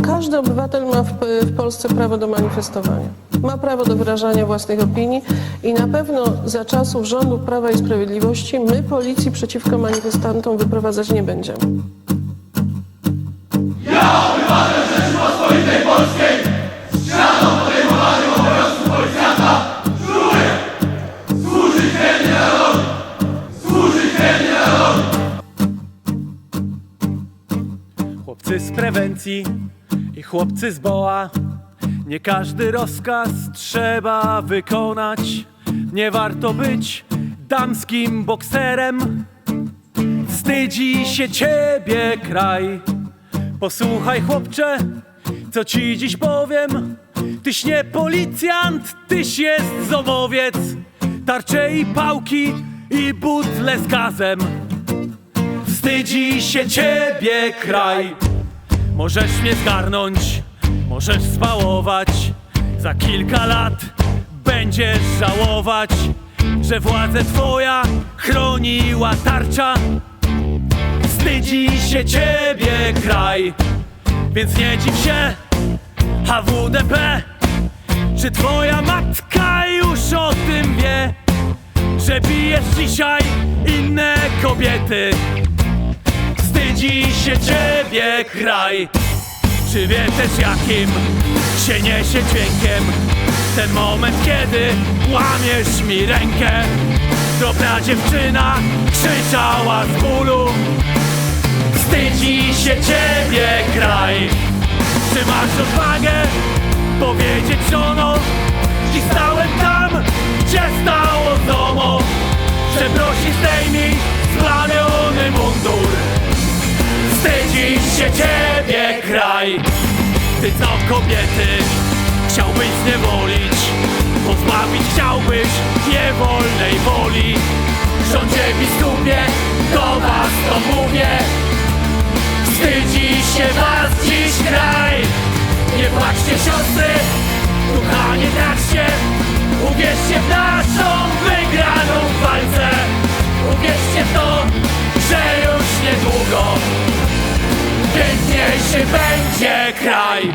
Każdy obywatel ma w, w Polsce prawo do manifestowania. Ma prawo do wyrażania własnych opinii i na pewno za czasów rządu Prawa i Sprawiedliwości my policji przeciwko manifestantom wyprowadzać nie będziemy. Chłopcy z prewencji i chłopcy z boa Nie każdy rozkaz trzeba wykonać. Nie warto być damskim bokserem. Wstydzi się ciebie kraj. Posłuchaj chłopcze, co ci dziś powiem. Tyś nie policjant, tyś jest zomowiec Tarcze i pałki i butle z gazem. Wstydzi się ciebie kraj Możesz mnie zgarnąć, możesz spałować. Za kilka lat będziesz żałować Że władzę twoja chroniła tarcza. Wstydzi się ciebie kraj Więc nie dziw się HWDP Czy twoja matka już o tym wie Że bijesz dzisiaj inne kobiety Wstydzi się ciebie kraj. Czy wie też jakim się niesie dźwiękiem? Ten moment kiedy łamiesz mi rękę. Drobna dziewczyna krzyczała z bólu. Wstydzi się ciebie kraj. Czy masz odwagę powiedzieć żono? I stałem tam, gdzie stało domo. Że prosi zdejmij splamiony się ciebie kraj. Ty co kobiety chciałbyś zniewolić? Pozbawić chciałbyś niewolnej woli? Rządzie biskupie do was to mówię. Wstydzi się was dziś kraj. Nie płaczcie siostry, ducha nie traćcie. Uwierzcie w naszą wygraną Piękniejszy będzie kraj